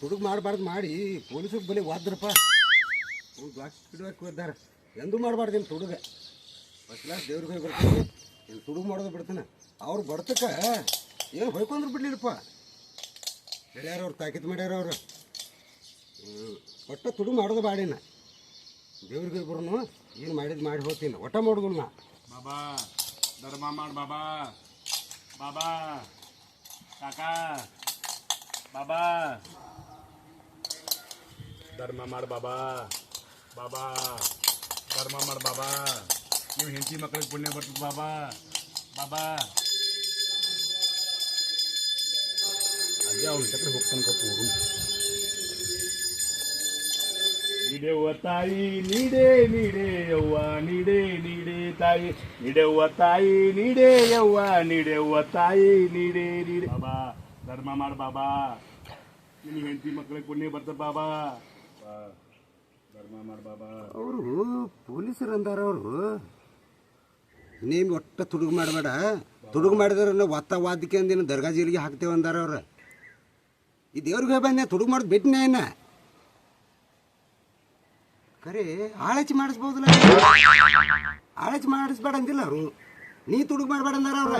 ತುಡುಗು ಮಾಡಬಾರ್ದು ಮಾಡಿ ಪೊಲೀಸರಿಗೆ ಬಲಿ ವಾದ್ರಪ್ಪ ಇದ್ದಾರೆ ಎಂದೂ ಮಾಡಬಾರ್ದು ಏನು ತುಡುಗ. ಫಸ್ಟ್ ಕ್ಲಾಸ್ ದೇವ್ರಿಗೆ ಹೋಗಿ ಬರ್ತೀನಿ. ಇಲ್ಲಿ ತುಡುಗು ಮಾಡೋದು ಬಿಡ್ತಾನೆ. ಅವ್ರು ಬರ್ತಕ್ಕ ಏನು ಹೊಯ್ಕೊಂಡ್ರು ಬಿಡ್ಲಿಲ್ಲಪ್ಪ. ಹೇಳ್ಯಾರ ಅವ್ರು, ತಾಕೀತು ಮಾಡ್ಯಾರ ಅವರು. ಒಟ್ಟ ತುಡುಗು ಮಾಡೋದು ಬಾಡಿನ ದೇವ್ರಿಗೆ ಇಬ್ಬರು ಏನು ಮಾಡಿದ್ದು ಮಾಡಿ ಹೋಗ್ತೀನಿ. ಒಟ್ಟ ಮಾಡೋದು ನಾ. ಬಾಬಾ, ಧರ್ಮ ಮಾಡಿ ಬಾಬಾ. ಬಾಬಾ, ಕಾಕಾ. ಬಾಬಾ. ಧರ್ಮ ಮಾಡ್ ಬಾಬಾ ಬಾಬಾ ಧರ್ಮ ಮಾಡ್ ಬಾಬಾ ನಿಮ್ಮ ಹೆಂಡತಿ ಮಕ್ಕಳಿಗೆ ಪುಣ್ಯ ಬರ್ತದೆ ಬಾಬಾ ಬಾಬಾ ಅದೇ ಅವ್ನ ಕಡೆ ಹೋಗ್ತಾನೆ ಕತ್ತು ಹೋಗು ನೀಡೆವ್ವ ತಾಯಿ ನೀಡೆ ನೀಡೆ ಯವ್ವ ನೀಡೆ ನೀಡೆ ತಾಯಿ ನೀಡೆವ್ವ ತಾಯಿ ನೀಡೆ ಯವ್ವ ನೀಡೆವ್ವ ತಾಯಿ ನೀಡೆ ನೀಡೆ ಬಾಬಾ ಧರ್ಮ ಮಾಡ ಬಾಬಾ ನಿನ್ನ ಹೆಂಡತಿ ಮಕ್ಕಳಿಗೆ ಪುಣ್ಯ ಬರ್ತದೆ ಬಾಬಾ ಬಾ, ಧರ್ಮ ಮಾಡ ಬಾಬಾ ಅವರು ಪೊಲೀಸರು ಅಂದಾರ ಅವರು. ನೀನು ಒಟ್ಟ ತುಡುಗು ಮಾಡಬೇಡ. ತುಡುಗು ಮಾಡಿದ್ರೆ ನಾವು ಒತ್ತ ವಾದಕ್ಕೆ ಅಂದಿನ ದರ್ಗಾ ಜೈಲಿಗೆ ಹಾಕ್ತೇವೆ ಅಂದಾರ ಅವ್ರ. ಈ ದೇವ್ರಿಗೆ ಬಂದೆ ತುಡುಗು ಮಾಡೋದು ಬಿಟ್ಟಿನ ಏನ ಕರೆ ಆಳಚಿ ಮಾಡಿಸ್ಬೋದಲ್ಲ ಆಳಚಿ ಮಾಡಿಸ್ಬೇಡ ಅಂದಿಲ್ಲ ಅವರು. ನೀ ತುಡುಗು ಮಾಡಬೇಡ ಅಂದಾರ ಅವ್ರ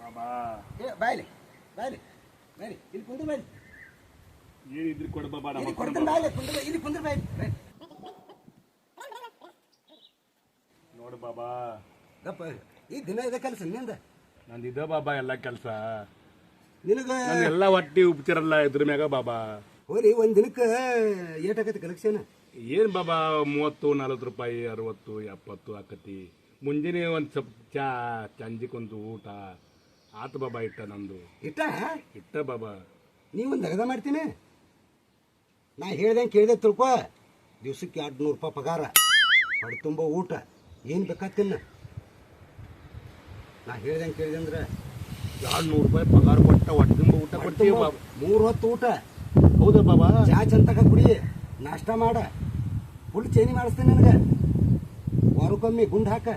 ಬಾಬಾ ಏ ಬಾಯ್ಲಿ ಬಾಯ್ಲಿ ಬಾಯ್ಲಿ ಇಲ್ಲಿ ಕುಂದ್ರ ಬಾಯ್ಲಿ ಏನಿದ್ರು ಕೊಡ ಬಾಬಾ ನಮ್ಮ ಇಲ್ಲಿ ಕುಂದ್ರ ಬಾಯ್ಲಿ ಕುಂದ್ರ ಇಲ್ಲಿ ಕುಂದ್ರ ಬಾಯ್ಲಿ ನೋಡು ಬಾಬಾ. ಗಪ್ಪ ಈ ದಿನ ಇದೆ ಕೆಲಸ ನಿಂದ? ನಂದಿದ್ದ ಬಾಬಾ ಎಲ್ಲ ಕೆಲಸ. ನಿನಗೆ ಎಲ್ಲ ಹೊಟ್ಟಿ ಉಪ್ತಿರಲ್ಲ ಇದ್ರ ಮ್ಯಾಗ ಬಾಬಾ. ಹೋರಿ ಒಂದು ದಿನಕ್ಕೆ ಏಟಾಕತಿ ಕಲೆಕ್ಷನ್? ಏನು ಬಾಬಾ ಮೂವತ್ತು ನಲ್ವತ್ತು ರೂಪಾಯಿ ಅರವತ್ತು ಎಪ್ಪತ್ತು ಆಕತಿ. ಮುಂಜಾನೆ ಒಂದು ಸ್ವಲ್ಪ ಚಾ ಸಂಜಿಕೊಂದು ಊಟ. ಆತು ಬಾಬಾ ಇಟ್ಟ ನಂದು. ಇಟ್ಟ? ಇಟ್ಟ ಬಾಬಾ. ನೀವೊಂದು ಅಗದ ಮಾಡ್ತೀನಿ? ನಾ ಹೇಳ್ದಂಗೆ ಕೇಳಿದೆ ತಿಳ್ಕೊ. ದಿವ್ಸಕ್ಕೆ ಎರಡು ನೂರು ರೂಪಾಯಿ ಪಗಾರ. ಹೊಡೆ ತುಂಬ ಊಟ. ಏನು ಬೇಕಾತಿನ್ನ ನಾ ಹೇಳ್ದಂಗೆ ಕೇಳಿದೆ ಅಂದ್ರೆ ಎರಡು ನೂರು ರೂಪಾಯಿ ಪಗಾರ ಕೊಟ್ಟ ಹೊಟ್ಟೆ ತುಂಬ ಊಟ ಕೊಡ್ತೀವಿ ಬಾಬಾ. ಮೂರು ಹೊತ್ತು ಊಟ. ಹೌದಾ ಬಾಬಾ? ಚಾ ಚಂತಕ ಕುಡಿ. ನಾಷ್ಟ ಮಾಡ. ಫುಲ್ ಚೇಂಜ್ ಮಾಡಿಸ್ತೀನಿ ನನಗೆ. ವಾರಕ್ಕೊಮ್ಮೆ ಗುಂಡು ಹಾಕ.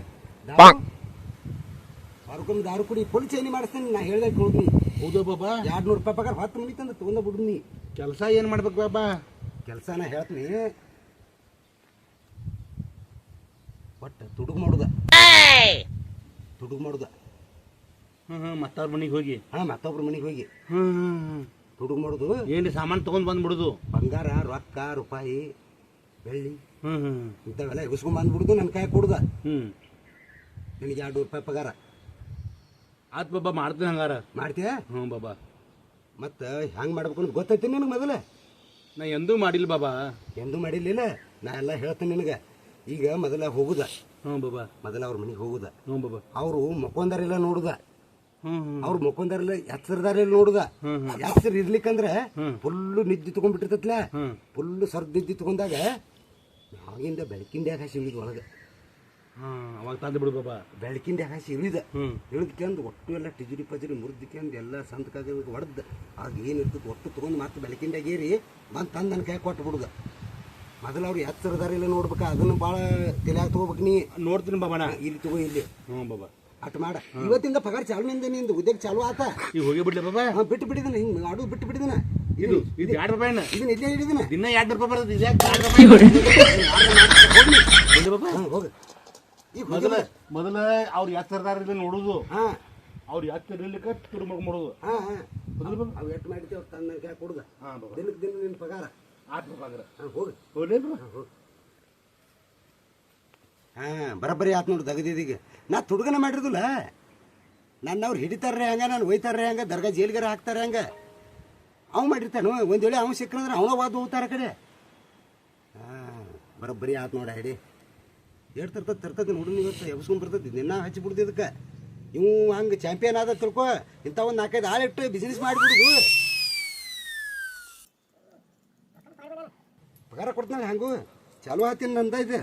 ದಾರು ವಾರಕ್ಕೊಮ್ಮೆ ದಾರು ಕುಡಿ ಫುಲ್ ಚೇಂಜ್ ಮಾಡಿಸ್ತೇನೆ ನಾ ಹೇಳ್ದೆ ಕೇಳ್ದಿ ಹೌದು ಬಾಬಾ. ಎರಡು ನೂರು ರೂಪಾಯಿ ಪಗಾರ ಹತ್ತು ಮನಿ ತಂದು ತೊಗೊಂಡ ಬಿಡು ನೀ ಕೆಲಸ ಏನು ಮಾಡ್ಬೇಕು ಬಾಬಾ? ಕೆಲಸನ ಹೇಳ್ತೀನಿ. ಬಟ್ ತುಡುಗು ಮಾಡುದ. ತುಡುಗು ಮಾಡುದ. ಹ್ಮ್ ಹ್ಮ್ ಮತ್ತವ್ರ ಮನೆಗೆ ಹೋಗಿ. ಹಾ ಮತ್ತೊಬ್ರ ಮನೆಗೆ ಹೋಗಿ. ಹ್ಮ್ ಹ್ಮ್ ತುಡುಗು ಮಾಡುದು. ಏನ್ರಿ ಸಾಮಾನು ತಗೊಂಡ್ ಬಂದ್ಬಿಡುದು? ಬಂಗಾರ ರೊಕ್ಕ ರೂಪಾಯಿ ಬೆಳ್ಳಿ. ಹ್ಮ್ ಹ್ಮ್ ಇಂಥವೆಲ್ಲ ಎಗಸ್ಕೊಂಡ್ ಬಂದ್ಬಿಡುದು ನನ್ನ ಕೈ ಕೊಡುದ. ಹ್ಮ್. ನಿನಗೆ ಎರಡು ರೂಪಾಯಿ ಪಗಾರ. ಆತ್ ಬಾಬಾ ಮಾಡ್ತೀನಿ ಹಂಗಾರ. ಮಾಡ್ತೀಯ? ಹ್ಞೂ ಬಾಬಾ. ಮತ್ತು ಹೆಂಗೆ ಮಾಡ್ಬೇಕು ಅಂತ ಗೊತ್ತೈತಿ ನಿನಗೆ ಮೊದಲೇ? ನಾ ಎಂದೂ ಮಾಡಿಲ್ಲ ಬಾಬಾ. ಎಂದೂ ಮಾಡಿರ್ಲಿಲ್ಲ? ನಾ ಎಲ್ಲ ಹೇಳ್ತೇನೆ ನಿನಗೆ. ಈಗ ಮೊದಲ ಹೋಗುದ. ಹ್ಞೂ ಬಾಬಾ. ಮೊದಲ ಅವ್ರ ಮನೆಗೆ ಹೋಗುದ. ಹ್ಞೂ ಬಾಬಾ. ಅವರು ಮಕ್ಕೊಂದಾರೆಲ್ಲ ನೋಡುದ. ಅವ್ರು ಮಕ್ಕೊಂದಾರೆಲ್ಲ ಎತ್ತರದಾರೆಲ್ಲ ನೋಡುದ. ಎತ್ತರ ಇರ್ಲಿಕ್ಕಂದ್ರೆ ಫುಲ್ಲು ನಿದ್ದೆ ತಗೊಂಡ್ಬಿಟ್ಟಿರ್ತೈತ್ಲ. ಫುಲ್ಲು ಸರ್ದ್ ನಿದ್ದೆ ತಗೊಂಡಾಗ ಆಗಿಂದ ಬೆಳಕಿಂದ ಆಕಾಶ ಇಳಿದು ಒಳಗೆ. ಅವಾಗ ತಂದು ಬಿಡು ಬಾಬಾ ಬೆಳಕಿಂದ ಹಾಸಿ ಇಳಿದ. ಇಳಿದ್ಕೊಂಡು ಒಟ್ಟು ಎಲ್ಲ ಟಿಜುರಿ ಪಜರಿ ಮುರಿದ್ಕೊಂಡು ಎಲ್ಲ ಸಂತಕಾಗ ಹೊಡೆದ ಆಗ ಏನಿರ್ತದೆ ಒಟ್ಟು ತೊಗೊಂಡು ಮತ್ತೆ ಬೆಳಕಿಂದಾಗ ಏರಿ ಬಂದು ತಂದು ನನ್ನ ಕೈ ಕೊಟ್ಟು ಬಿಡುದ. ಮೊದಲು ಅವ್ರು ಎತ್ತರದಾರೆಲ್ಲ ನೋಡ್ಬೇಕು ಅದನ್ನು ಭಾಳ ತಲೆಯಾಗ ತಗೋಬೇಕು ನೀ. ನೋಡ್ತೀನಿ ಬಾಬಣ ಇಲ್ಲಿ ತಗೋ ಇಲ್ಲಿ. ಹ್ಞೂ ಬಾಬಾ. ಅಟ್ ಮಾಡ. ಇವತ್ತಿಂದ ಪಗಾರ ಚಾಲುವಿಂದ ನಿಂದು ಉದ್ಯೋಗ ಚಾಲು ಆತ. ಈಗ ಹೋಗಿ ಬಿಡ್ಲಿ ಬಾಬಾ. ಹಾಂ ಬಿಟ್ಟು ಬಿಟ್ಟಿದ್ದಾನ ಹಿಂಗೆ ಆಡೋದು ಬಿಟ್ಟು ಬಿಟ್ಟಿದ್ದಾನ ಇದು ಇದು ಎರಡು ರೂಪಾಯಿನ. ಇದನ್ನ ಇಲ್ಲೇ ಹಿಡಿದಿನ ದಿನ ಎರಡು ರೂಪಾಯಿ ಬರ್ತದೆ ಇದ್ಯಾಕೆ ಎರಡು ಬಾಬಾ. ಹಾಂ ಹೋಗ. ಮೊದಲ ಮೊದಲ ಅವ್ರು ಎತ್ತರದಾರ ನೋಡುದು. ಹಾಂ. ಅವ್ರು ಎತ್ತರಿರ್ಲಿಕ್ಕೆ ತುರು ಮಾಡೋದು. ಹಾಂ ಹಾಂ. ಅವು ಎಟ್ಟು ಮಾಡಿದ್ದೆ ಅವ್ರು ತನ್ನ ಕೈ ಕೊಡುದ? ಹಾಂ ದಿನಕ್ಕೆ ದಿನ ನಿನ್ನ ಪಗಾರ? ಆಟ ಪಗಾರ ಹಾಂ ಹೋಗಿ. ಹೋಗ್ಲಿ ಬಾಬಾ ಹಾಂ ಬರಬ್ಬರಿ ಆತ್ ನೋಡಿ ತಗದಿದೀಗ ನಾ ತುಡುಗನ ಮಾಡಿರೋದಿಲ್ಲ. ನನ್ನ ಅವ್ರು ಹಿಡಿತಾರ್ರೆ ಹಂಗ ನಾನು ಒಯ್ತಾರ್ರೆ ಹಂಗ ದರ್ಗಾ ಜೈಲ್ಗಾರ ಹಾಕ್ತಾರೆ ಹಂಗ. ಅವ್ ಮಾಡಿರ್ತಾನು ಒಂದು ವೇಳೆ ಅವ್ನು ಸಿಕ್ಕಂದ್ರೆ ಅವನ ವಾದ ಹೋಗ್ತಾರ ಕಡೆ. ಹಾಂ ಬರಬ್ಬರಿ ಆತ್ ನೋಡ ಹಿಡಿ. ಎಷ್ಟು ತರ್ತದೆ ತರ್ತದ ನೋಡು ಇವತ್ತು ಎಬ್ಸ್ಕೊಂಡು ಬರ್ತೈತಿ. ನಿನ್ನ ಹಚ್ಚಿ ಇದಕ್ಕೆ. ಇವು ಹಂಗೆ ಚಾಂಪಿಯನ್ ಆದ ತಿಳ್ಕೊ ಇಂಥ ಒಂದು ನಾಲ್ಕೈದು ಆಳಿಟ್ಟು ಬಿಸ್ನೆಸ್ ಮಾಡಿಬಿಡುದು. ಪಗಾರ ಕೊಡ್ತಾನೆ ಹಂಗು? ಚಾಲು ಆತೀನಿ ನಂದ ಇದೆ.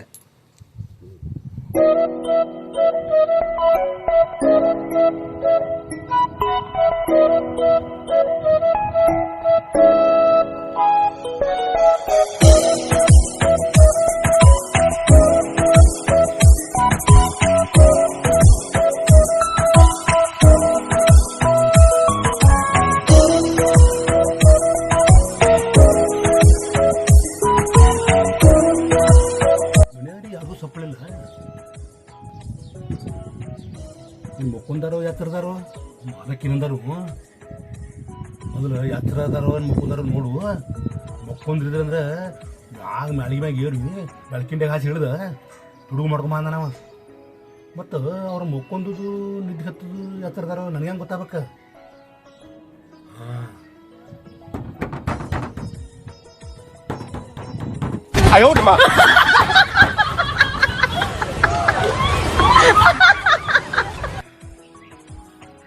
ಮುಕ್ಕೊಂದಾರೋ ನೋಡು. ಮುಕ್ಕೊಂದ್ರಿದ್ರೆ ಅಂದ್ರೆ ಆಗ ಮ್ಯಾಳಿಗೆ ಮ್ಯಾಗ ಏರಿ ಬೆಳಕಿಂಡೆ ಹಾಸಿ ಹಿಡ್ದ ತುಡುಗು ಮಾಡ್ಕೊಂಬ ಅಂದ ನಾವು ಮತ್ತು ಅವ್ರು ಮುಕ್ಕೊಂದುದು ನಿದ್ದೆ ಹತ್ತದು ಎತ್ತರದಾರೋ ನನಗೆ ಹೆಂಗೆ ಗೊತ್ತಾಗಬೇಕು?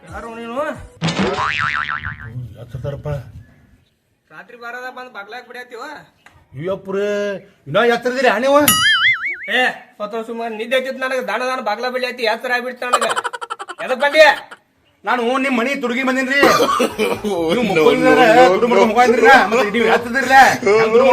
ಯಾರು ನೀನು? ಎತ್ತರದಾರಪ್ಪ. ರಾತ್ರಿ ಬಾರದ ಬಂದ್ ಬಗ್ಲಾಕ್ ಬಿಡತ್ತೀವ ಅಯ್ಯಪ್ಪರೇ ಇನ್ನೂ ಎತ್ತರದಿರಿ ನೀವು ಏ ಹೊತ್ತ ಸುಮಾರು ನಿದ್ದೆ ಐತಿತ್ ನನಗೆ. ದಾನ ದಾನ ಬಾಗ್ಲ ಬಿಡತ್ತಿ ಎತ್ತರ ಆಗ್ಬಿಡ್ತ ನನಗ? ಎದಕ್ ಬಂದಿ? ನಾನು ನಿಮ್ಮ ಮನಿ ತುಡುಗಿ ಬಂದಿನ್ರಿ. ನೀವು ತುಡು ಮಾಡ್ಕೊಂಡ್ ಮುಖ ಮತ್ತೆ ಎತ್ತದಿರ್ಲ ತುಡು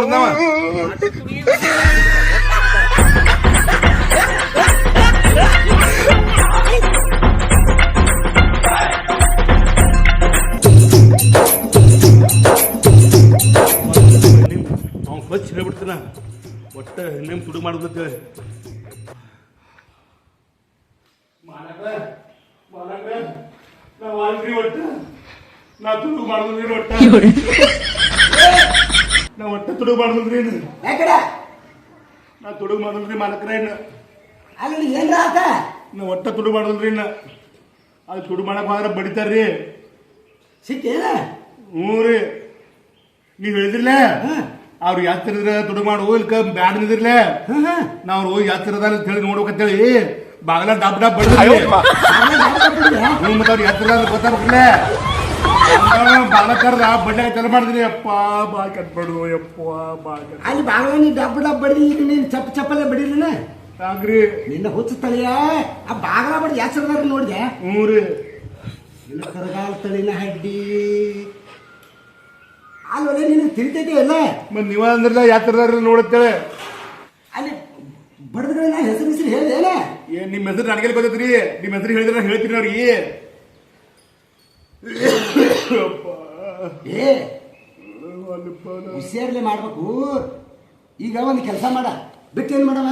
ಸ್ವಚ್ಛ ಹೇಳ್ಬಿಡ್ತೀನ? ಒಟ್ಟ ಇನ್ನೇನು ತುಡು ಮಾಡುದಂತ ನಾವು ಅಲ್ರಿ ಒಟ್ಟ. ನಾ ತುಡುಗು ಮಾಡಿದ್ರಿ ಒಟ್ಟ. ನಾ ಒಟ್ಟ ತುಡುಗು ಮಾಡಿದ್ರಿ ಯಾಕಡೆ? ನಾ ತುಡುಗು ಮಾಡಿದ್ರಿ ಮಾಲಕ್ರ ಅಲ್ಲಿ ಏನ್ರ ಆತ? ನಾ ಒಟ್ಟ ತುಡು ಮಾಡಿದ್ರಿ ಇನ್ನ ಅದು ತುಡು ಮಾಡಕ್ ಹೋದ್ರೆ ಬಡಿತಾರ್ರಿ. ಸಿಕ್ಕೇನ? ಹ್ಞೂ ರೀ. ಹೇಳಿದಿಲ್ಲ ಹೇಳಿದ್ರಲ್ಲ? ಅವ್ರು ಯಾತ್ರಿದ್ರ ತುಡುಗು ಮಾಡು ಇಲ್ಕ ಬ್ಯಾಡ್ ನಿದ್ರಲ್ಲ ನಾವ್ ಅವ್ರು ಯಾತ್ರದ ಅಂತ ಹೇಳಿ ನೋಡ್ಬೇಕಂತೇಳಿ ಬಾಗಲ ಡಬ್ ಡಬ್ ಬಡ್ದು ಹ್ಞೂ ಮತ್ತೆ ಅವ್ರು ಯಾತ್ರದ ಗೊತ್ತಾಗ್ಬೇಕಲ್ಲ ಬಾಲ ಕರ್ದ ಬಡ್ಡೆ ಚಲ ಮಾಡಿದ್ರಿ ಅಪ್ಪ ಬಾ ಕಟ್ಬಿಡು ಯಪ್ಪ ಬಾ ಅಲ್ಲಿ ಬಾಗ ನೀ ಡಬ್ ಡಬ್ ಬಡಿದಿ ಈಗ ನೀನು ಚಪ್ಪ ಚಪ್ಪಲೆ ಬಡಿಲಿನ ಸಾಗ್ರಿ ನಿನ್ನ ಹುಚ್ಚ ತಳಿಯ. ಆ ಬಾಗಲ ಬಡಿ ಯಾಸರದಾರ ನೋಡಿದೆ? ಹ್ಞೂ ರೀ. ಕರಗಾಲ ತಳಿನ ಹಡ್ಡಿ. ಅಲ್ಲೊಲೆ ನಿನಗೆ ತಿಳಿತೈತಿ ಅಲ್ಲ ಮತ್ತೆ ನೀವ ಅಂದ್ರಲ್ಲ ಯಾತ್ರದಾರ ನೋಡುತ್ತೇವೆ. ಅಲ್ಲಿ ಬಡದ್ಗಳೆಲ್ಲ ಹೆಸರು ಹೆಸರು ಹೇಳಿದೆ ಏನ್? ನಿಮ್ಮ ಹೆಸರು ನನಗೆ ಗೊತ್ತೈತ್ರಿ ನಿಮ್ಮ ಹೆಸರು ಹೇಳಿದ್ರೆ ಹೇಳ್ತೀನಿ ಅವ್ರಿಗೆ. ಅಪ್ಪ, ಏ ಹುಷಿಯಾರ್ಲೆ ಮಾಡ್ಬೇಕು. ಈಗ ಒಂದು ಕೆಲಸ ಮಾಡ. ಬಿಟ್ಟು ಏನು ಮಾಡವ?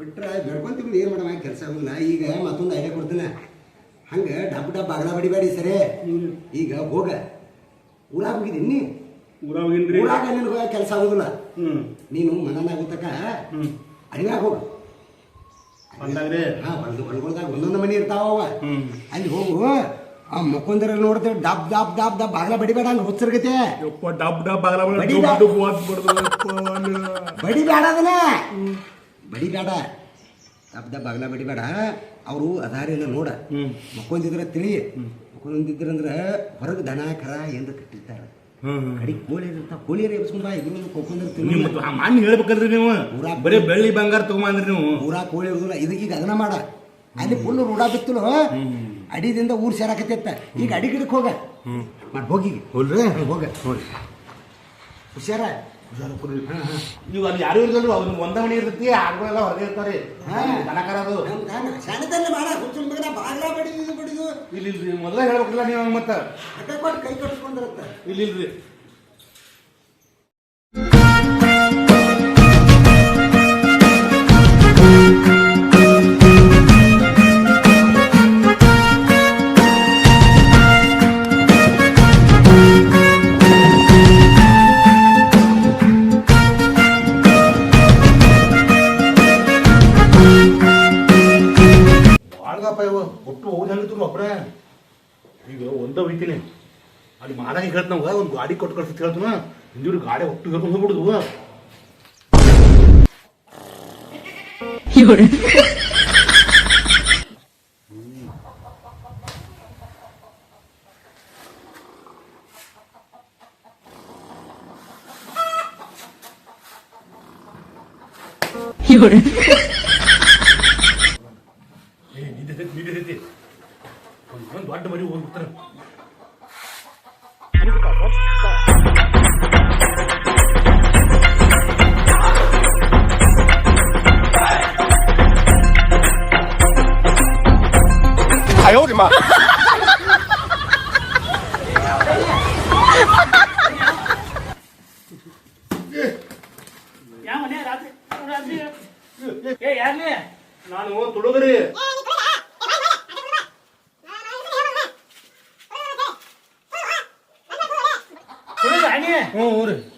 ಬಿಟ್ರೆ ಬೆಳ್ಕೊಂತೀವಿ ಏನು ಮಾಡವ? ಕೆಲಸ ಆಗಲ್ಲ ಈಗ ಮತ್ತೊಂದು ಐಡಿಯಾ ಕೊಡ್ತೀನಿ. ಹಂಗೆ ಡಬ್ ಡಬ್ ಬಾಗಲ ಬಡಿಬೇಡಿ ಸರಿ. ಈಗ ಹೋಗ. ಊರಾಗ ಹೋಗಿದ್ದೀನಿ ಊರಾಗ ಹೋಗಿನ್ರಿ ಊರಾಗ ನಿನಗೆ ಕೆಲಸ ಆಗೋದಿಲ್ಲ. ನೀನು ಮನನಾಗುತ್ತಕ ತಕ ಅಡಿವ್ಯಾಗ ಹೋಗು. ಬಂದಾಗ್ರಿ? ಹಾ ಹೊಲ್ಗೊಳ್ದಾಗ ಒಂದೊಂದು ಮನೆ ಇರ್ತಾವ ಅಲ್ಲಿ ಹೋಗು. ಆ ಮುಖಂದ್ರ ನೋಡ್ತೇವೆ ಡಬ್ ಡಬ್ ಡಬ್ ಡಬ್ ಬಾಗ್ಲ ಬಡಿಬೇಡ ಹಂಗೆ ಹುಚ್ಚರ್ಗತೆ. ಡಬ್ ಡಬ್ ಬಾಗಲ ಬಡಿಬೇಡ. ಅದನ್ನ. ಬಡಿಬೇಡ. ಡಬ್ ಡಬ್ ಬಾಗ್ಲ ಬಡಿಬೇಡ. ಅವರು ಅದಾರಿಲ್ಲ ನೋಡ. ಮಕ್ಕೊಂದಿದ್ರ ತಿಳಿ ಮಕ್ಕೊಂದಿದ್ರಂದ್ರ ಹೊರಗೆ ದನ ಕರ ಎಂದು ಕಟ್ಟಿರ್ತಾರೆ. ಹ್ಮ್. ಕೋಳಿ ಇರ್ತಾವ ಕೋಳಿ ಎಬ್ಸ್ಕೊಂಬ ಇವ್ರು ಕೊಕ್ಕೊಂಡಿರ್ತೀವಿ ಮತ್ತೆ ಆ ಮಾನ್ ಹೇಳ್ಬೇಕಂದ್ರಿ ನೀವು. ಪೂರಾ ಬರೀ ಬೆಳ್ಳಿ ಬಂಗಾರ ತಗೊಂಬಂದ್ರಿ ನೀವು. ಊರ ಕೋಳಿ ಇರುದಿಲ್ಲ. ಇದಕ್ಕೆ ಈಗ ಅದನ್ನ ಮಾಡ. ಅಲ್ಲಿ ಫುಲ್ ರೂಢ ಬಿತ್ತಲು. ಅಡಿದಿಂದ ಊರ್ ಸೇರಾಕತ್ತಿತ್ತ ಈಗ ಅಡಿ ಗಿಡಕ್ಕೆ ಹೋಗ. ಮಾಡಿ ಹೋಗಿ. ಹೋಲ್ರಿ? ಹೋಗ. ಹುಷಾರ ನೀವು ಅಲ್ಲಿ ಯಾರು ಇರಲ್ಲ ಅವ್ರು ಒಂದ ಮನೆ ಇರ್ತೈತಿ ಆಡುಗಳೆಲ್ಲ ಹೊರಗೆ ಇರ್ತಾರೆ. ಹಾ. ದನಕರದು ಶಾಣದಲ್ಲಿ ಮಾಡ ಹುಚ್ಚಿನ ಮಗನ ಬಾಗ್ಲ ಬಡಿದು ಬಡಿದು ಇಲ್ಲಿ ಮೊದಲ ಮೊದಲೇ ಹೇಳ್ಬೇಕಲ್ಲ ನೀವು ಮತ್ತೆ? ಕೈ ಕಟ್ಕೊಂಡಿರತ್ತ ಇಲ್ಲಿ ಇಲ್ರಿ ಒಂದ ಅಲ್ಲಿ ಅಲ್ಲಿ ಹೇಳ್ತ ನಾವು ಒಂದು ಗಾಡಿ ಕೊಟ್ಟು ಕಳ್ಸಿ ಹೇಳ್ತಾನ ಹಿಂದಿರು ಗಾಡಿ ಒಟ್ಟು ಹೇಳ್ಕೊಂಡು ಹೋಗ್ಬಿಡುದು. ಏ 哎呦我的妈！ನಾನು ತುಡುಗರಿ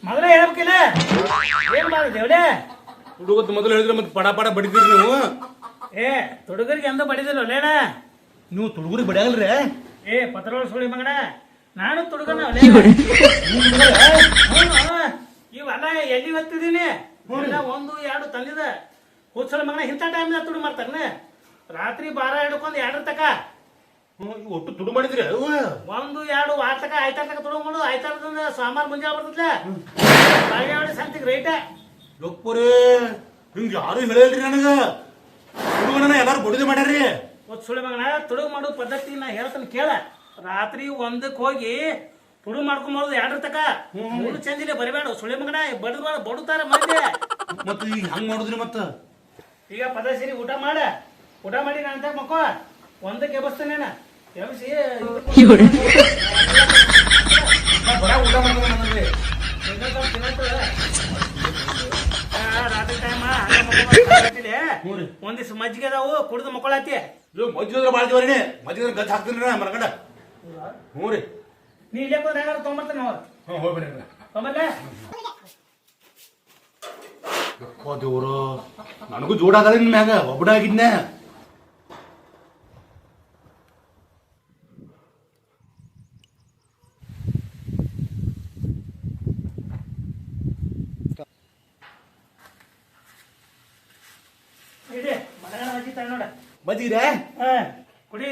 ಮೊದಲೇ ಹೇಳ್ಬೇಕಿಲ್ಲ ಏನ್ ಮಾಡಿದೇವ್ಡೆ ಹುಡುಗತ್ ಮೊದಲು ಹೇಳಿದ್ರೆ ಮತ್ತೆ ಪಡ ಪಡ ಬಡಿದಿರಿ ನೀವು ಏ ತುಡುಗರಿಗೆ ಎಂದ ಬಡಿದಿಲ್ಲ ಲೇಣ ನೀವು ತುಡುಗುರಿ ಬಡಿಯಲ್ರಿ ಏ ಪತ್ರೊಳ ಸುಳಿ ಮಗನ. ನಾನು ತುಡುಗನ ಇವೆಲ್ಲ ಎಲ್ಲಿ ಹತ್ತಿದೀನಿ? ಎಲ್ಲ ಒಂದು ಎರಡು ತಂದಿದ. ಕೂತ್ಸಲ ಮಗನ ಇಂಥ ಟೈಮ್ ತುಡು ಮಾಡ್ತಾನೆ ರಾತ್ರಿ ಬಾರ ಹಿಡ್ಕೊಂಡು ಎರಡರ ತಕ. ಒಟ್ಟು ತುಡು ಮಾಡಿದ್ರಿ? ಒಂದು ಎರಡು ವಾರ ತಕ ಆಯ್ತಾರ ತಕ ತುಡು ಮಾಡು ಆಯ್ತಾರ ಸಾಮಾನ್ ಮುಂಜಾನೆ ಬರ್ತದ್ಲ? ಬಾಗೇವಾಡಿ ಸಂತಿಗೆ ರೈಟ ಹಿಂಗೆ ಯಾರು ಹೇಳಿಲ್ರಿ ನನಗೆ? ಹುಡುಗನ ಎಲ್ಲಾರು ಬಡಿದು ಮಾಡ್ಯಾರಿ ಒತ್ ಸುಳಿ ಮಗನ ತುಡುಗು ಮಾಡೋ ಪದ್ಧತಿ ನಾ ಹೇಳ್ತಾನೆ ಕೇಳ. ರಾತ್ರಿ ಒಂದಕ್ಕೆ ಹೋಗಿ ತುಡುಗು ಮಾಡ್ಕೊಂಬರೋದು ಎರಡರ ತಕ ಮೂರು ಚಂದಿಲ್ಲ ಬರಬೇಡ. ಸುಳಿ ಮಗನ ಬಡದ ಬಡುತ್ತಾರ ಮಂದಿ. ಮತ್ತೆ ಈಗ ಹಂಗೆ ಮಾಡಿದ್ರಿ ಮತ್ತ? ಈಗ ಪದ ಸೇರಿ ಊಟ ಮಾಡ. ಊಟ ಮಾಡಿ ನಾನು ಅಂತ ಮಕ್ಕೋ ಒಂದಕ್ಕೆ ಎಬ್ಬಸ್ತೇನೆ ಎಬಸಿ ಬಡ ಊಟ ಮಾಡ್ಕೊಂಡ್ರಿ ರಾತ್ರಿ ಟೈಮ್ ಒಂದಿವ್ಸ ಮಜ್ಜಿಗೆ ಅದಾವು ಕುಡಿದು ಮಕ್ಕಳಾತಿ ಇವ್ ಮಜ್ಜಿದ್ರೆ ಜೋರಿನಿ ಮಜ್ಜಿದ್ರೆ ಗಚ್ಚ ಹಾಕ್ತೀನಿ ನಾ ಮರಗಂಡ ಹ್ಞೂ ರೀ. ನೀ ಇಲ್ಲೇ ಬಂದ್ರೆ ಹೆಂಗಾರ ತೊಗೊಂಬರ್ತೀನಿ ಅವ್ರು ಹ್ಞೂ ಹೋಗ್ಬಿಡ್ರಿ ತೊಗೊಂಬರ್ಲೆ? ಯಪ್ಪ ದೇವ್ರು. ನನಗೂ ಜೋಡಾಗಲ್ಲ ನಿನ್ ಮ್ಯಾಗ. ಒಬ್ಬಡ ಆಗಿದ್ನೆ ಇಡಿ ಮನೆಗಳ ಮಜ್ಜಿ ತಗೊಂಡ್ ನೋಡ ಮಜ್ಜಿಗೆ ಕುಡಿ.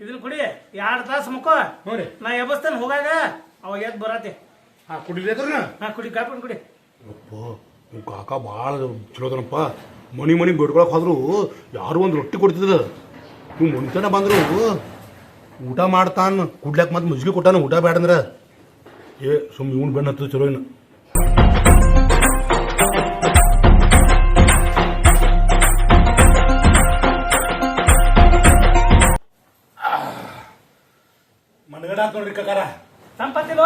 ಇದನ್ನ ಕುಡಿ. ಎರಡು ತಾಸು ಮುಕ್ಕೋ. ಹ್ಞೂ ರೀ. ನಾ ಎಬಸ್ತೇನೆ ಹೋಗಾಗ. ಅವಾಗ ಎದ್ದು ಬರತ್ತೆ. ಹಾ ಕುಡಿಲಿ ಅದ್ರನ್ನ ಹಾ ಕುಡಿ ಕಾಪಿಡ್ ಕುಡಿ ಯಪ್ಪ ನಿಮ್ ಕಾಕ ಭಾಳ ಚಲೋದನಪ್ಪ ಮನಿ ಮನಿ ಬೇಡ್ಕೊಳಕ್ ಹೋದ್ರು ಯಾರು ಒಂದು ರೊಟ್ಟಿ ಕೊಡ್ತಿದ್ರು ನೀವು ಮುಂಚೆನೆ ಬಂದ್ರು. ಊಟ ಮಾಡ್ತಾನ ಕುಡ್ಲಕ್ ಮತ್ತೆ ಮುಜ್ಗಿ ಕೊಟ್ಟಾನ ಊಟ ಬೇಡಂದ್ರ ಏ ಸುಮ್ ಇವ್ನು ಹತ್ತದ ಚಲೋ ಇನ್ನು. ಮನಗಡ ಅಂತ ನೋಡ್ರಿ ಕಕಾರ ತಂಪತ್ತಿಲ್ವ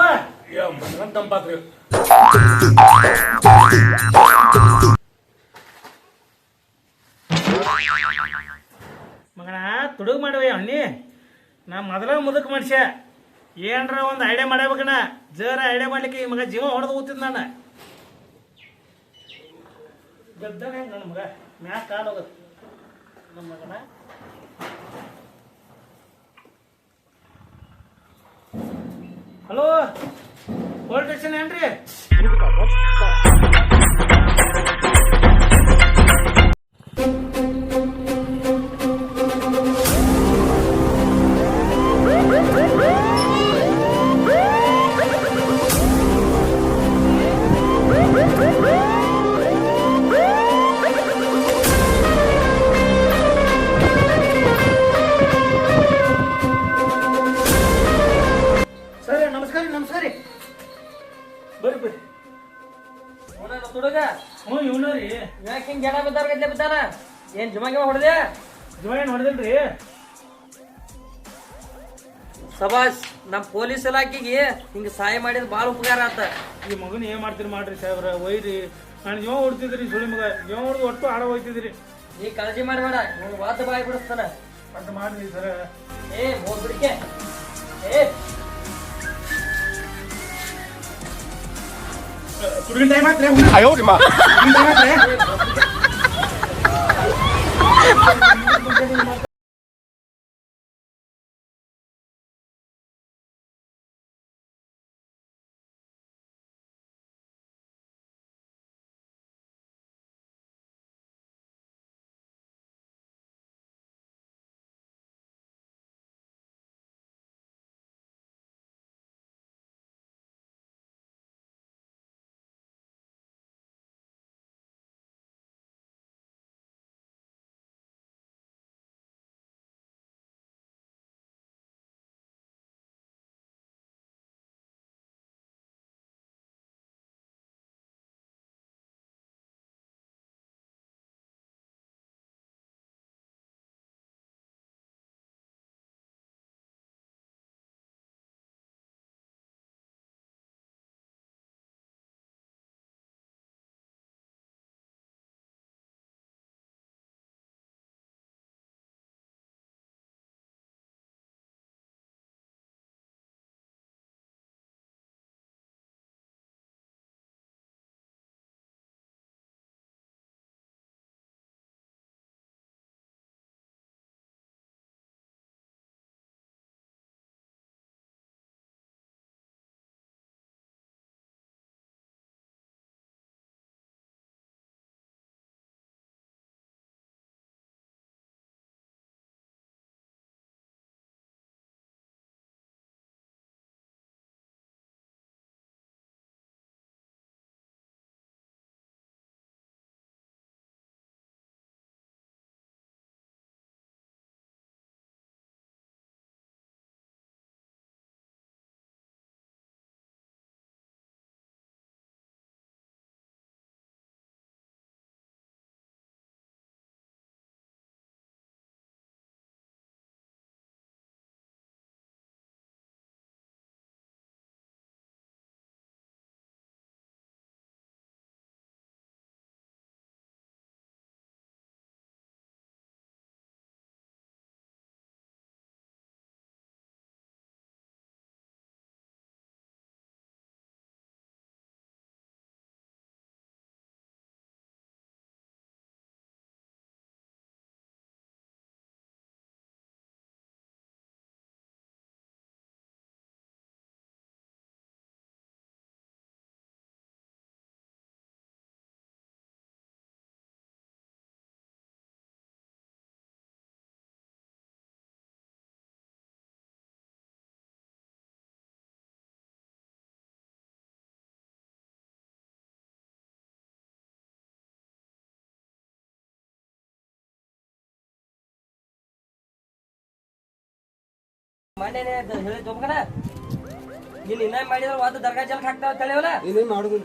ಮನಗಂಡ ತಂಪಾತ್ರಿ. ಮಗನ ತುಡುಗ್ ಮಾಡುವೆ ಅವನಿ ನಾ ಮೊದಲ ಮುದುಕ್ ಮನುಷ್ಯ. ಏನ್ರ ಒಂದು ಐಡಿಯಾ ಮಾಡ್ಬೇಕಣ ಜರ ಐಡಿಯಾ ಮಾಡ್ಲಿಕ್ಕೆ ಈ ಮಗ ಜೀವ ಹೊಡೆದು ಕೂತಿದ್ ನಾನು. ಗದ್ದಾಗ ನನ್ನ ಮಗ. ಮ್ಯಾಕ್ ಕಾಲು ಹೋಗದು. ನಮ್ಮ ಮಗನ? ಹಲೋ ಪೊಲೀಸ್ ಸ್ಟೇಷನ್ ಏನ್ರಿ? ಹಿಂಗ್ ಜನ ಬಿದ್ದಾರ? ಗದ್ಲೆ ಬಿದ್ದಾನ ಏನ್ ಜುಮಾಗಿ ಹೊಡೆದೆ ಜೋಯನ್ ಹೊಡೆದಿಲ್ರಿ? ಸಬಾಸ್ ನಮ್ ಪೊಲೀಸ್ ಇಲಾಖೆಗೆ ಹಿಂಗ ಸಹಾಯ ಮಾಡಿದ್ ಬಾಳ ಉಪಕಾರ ಆತ. ಈ ಮಗನ ಏನ್ ಮಾಡ್ತೀರಿ ಮಾಡ್ರಿ ಸಾಹೇಬ್ರ? ಒಯ್ರಿ. ನಾನು ಜೀವ ಹೊಡ್ತಿದ್ರಿ ಸುಳಿ ಮಗ. ಜೀವ ಹೊಡೆದು ಒಟ್ಟು ಆಡ ಹೋಯ್ತಿದ್ರಿ ಈ ಕಾಳಜಿ ಮಾಡಬೇಡ ನಿಮ್ಗೆ ವಾತ ಬಾಯಿ ಬಿಡಿಸ್ತಾನ. ಅಂತ ಮಾಡ್ರಿ ಸರ. ಏ ಹೋಗ್ಬಿಡಿಕೆ ಏ. 굴린다 해봤더래 아이 오리 마. ಮನೇನೆ ಹೇಳಿ ತೊಗೊಂಡ ಇಲ್ಲಿ ಇನ್ನ ಮಾಡಿದ್ರೆ ಒಂದು ದರ್ಗಾ ಜಲಕ್ ಹಾಕ್ತಾವ ತಲೆವಲ್ಲ ಇನ್ನೇನ್ ಮಾಡುದಿಲ್ಲ.